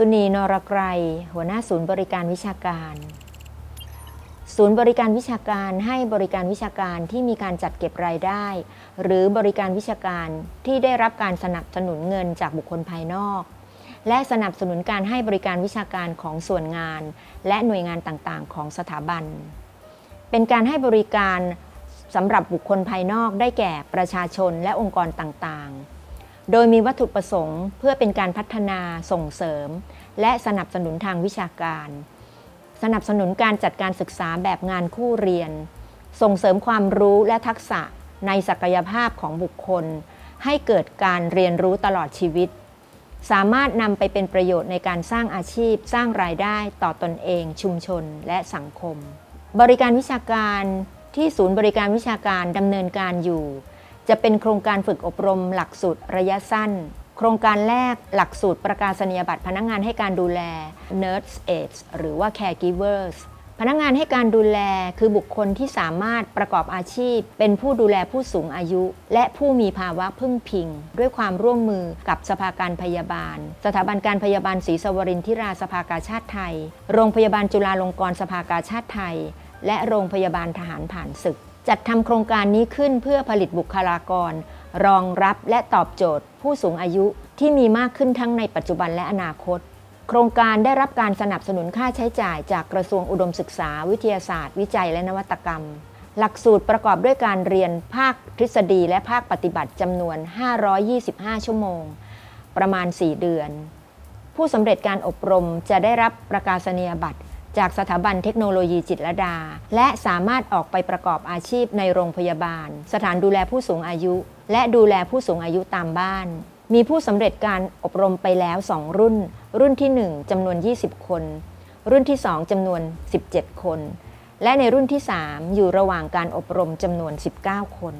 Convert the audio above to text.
สุนีนรกรยหัวหน้าศูนย์บริการวิชาการ ศูนย์บริการวิชาการให้บริการวิชาการที่มีการจัดเก็บรายได้ หรือบริการวิชาการที่ได้รับการสนับสนุนเงินจากบุคคลภายนอก และสนับสนุนการให้บริการวิชาการของส่วนงาน และหน่วยงานต่างๆ ของสถาบัน เป็นการให้บริการสำหรับบุคคลภายนอกได้แก่ประชาชนและองค์กรต่างๆ โดยมีวัตถุประสงค์เพื่อเป็นการพัฒนาส่งเสริม และสนับสนุนทางวิชาการ สนับสนุนการจัดการศึกษาแบบงานคู่เรียน ส่งเสริมความรู้และทักษะในศักยภาพของบุคคล ให้เกิดการเรียนรู้ตลอดชีวิต สามารถนำไปเป็นประโยชน์ในการสร้างอาชีพ สร้างรายได้ต่อตอนเอง ชุมชนและสังคม บริการวิชาการที่ศูนย์บริการวิชาการดำเนินการอยู่ จะเป็นโครงการฝึกอบรมหลักสูตรระยะสั้น โครงการแรกหลักสูตรประกาศนียบัตรพนักงานให้การดูแล Nurse Aides หรือว่า Caregivers พนักงานให้การดูแลคือบุคคลที่สามารถประกอบอาชีพ เป็นผู้ดูแลผู้สูงอายุ และผู้มีภาวะพึ่งพิง ด้วยความร่วมมือกับสภาการพยาบาล สถาบันการพยาบาลศรีสวรินทิราสภากาชาติไทย โรงพยาบาลจุฬาลงกรณ์สภากาชาติไทย และโรงพยาบาลทหารผ่านศึก จัดทำโครงการนี้ขึ้นเพื่อผลิตบุคลากร รองรับและตอบโจทย์ ผู้สูงอายุที่มีมากขึ้นทั้งในปัจจุบันและอนาคต โครงการได้รับการสนับสนุนค่าใช้จ่ายจากกระทรวงอุดมศึกษา วิทยาศาสตร์ วิจัยและนวัตกรรม หลักสูตรประกอบด้วยการเรียนภาคทฤษฎีและภาคปฏิบัติจำนวน 525 ชั่วโมง ประมาณ 4 เดือน ผู้สำเร็จการอบรมจะได้รับประกาศนียบัตร จากสถาบันเทคโนโลยีจิตรดา และสามารถออกไปประกอบอาชีพในโรงพยาบาล สถานดูแลผู้สูงอายุ และดูแลผู้สูงอายุตามบ้าน มีผู้สำเร็จการอบรมไปแล้ว 2 รุ่น รุ่นที่ 1จำนวน 20 คน รุ่นที่ 2จำนวน 17 คน และในรุ่นที่ 3 อยู่ระหว่างการอบรมจำนวน 19 คน